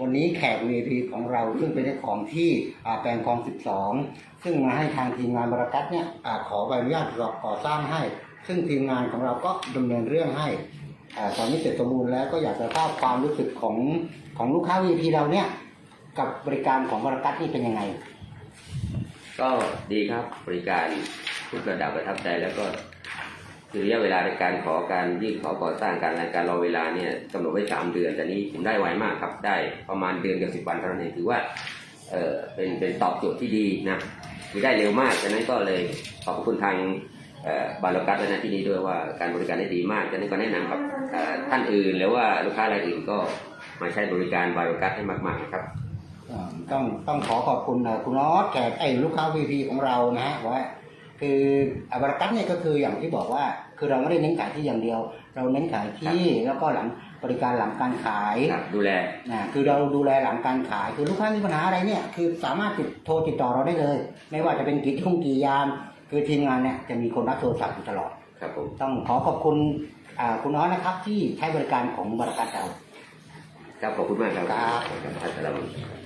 วันนี้แขก VIP ของเราซึ่งเป็นเจ้าของที่แปลงคลอง 12 ซึ่งมาให้ทางทีมงานบรกัตเนี่ยอขอใบอนุญาตก่อสร้างให้ ซึ่งทีมงานของเราก็ดำเนินเรื่องให้ตอนนี้เสร็จสมบูรณ์แล้วก็อยากจะทราบความรู้สึกของของลูกค้า VIP เราเนี่ยกับบริการของบรกัตนี่เป็นยังไง ก็ดีครับบริการทุกระดับประทับใจแล้วก็ คือระยะเวลาในการขอการยื่นขอก่อสร้างการรายการรอเวลาเนี่ยกำหนดไว้สามเดือน แต่นี้ผมได้ไวมากครับ ได้ประมาณเดือนกับสิบวันเท่านั้นเองถือว่าเออเป็นเป็นตอบโจทย์ที่ดีนะคือได้เร็วมากฉะนั้นก็เลยขอบคุณทางเอ่อบาลกัสนะที่นี่ด้วยว่าการบริการได้ดีมากฉะนั้นก็แนะนำกับเอ่อท่านอื่นหรือว่าลูกค้ารายอื่นก็มาใช้บริการบาลกัสให้มากๆนะครับต้องต้องขอขอบคุณคุณออสแขกไอ้ลูกค้า VP ของเรานะฮะว่า คืออาบรากัสเนี่ยก็คืออย่างที่บอกว่า คือเราไม่ได้เน้นขายที่อย่างเดียว เราเน้นขายที่แล้วก็หลังบริการหลังการขายครับดูแลนะคือเราดูแลหลังการขาย คือลูกค้ามีปัญหาอะไรเนี่ย คือสามารถติดโทรติดต่อเราได้เลย ไม่ว่าจะเป็นกี่ทุ่มกี่ยาม คือทีมงานเนี่ยจะมีคนรับโทรศัพท์อยู่ตลอดครับผมต้องขอขอบคุณอ่าคุณออสนะครับที่ใช้บริการของบริการเราครับขอบคุณมากครับครับครับ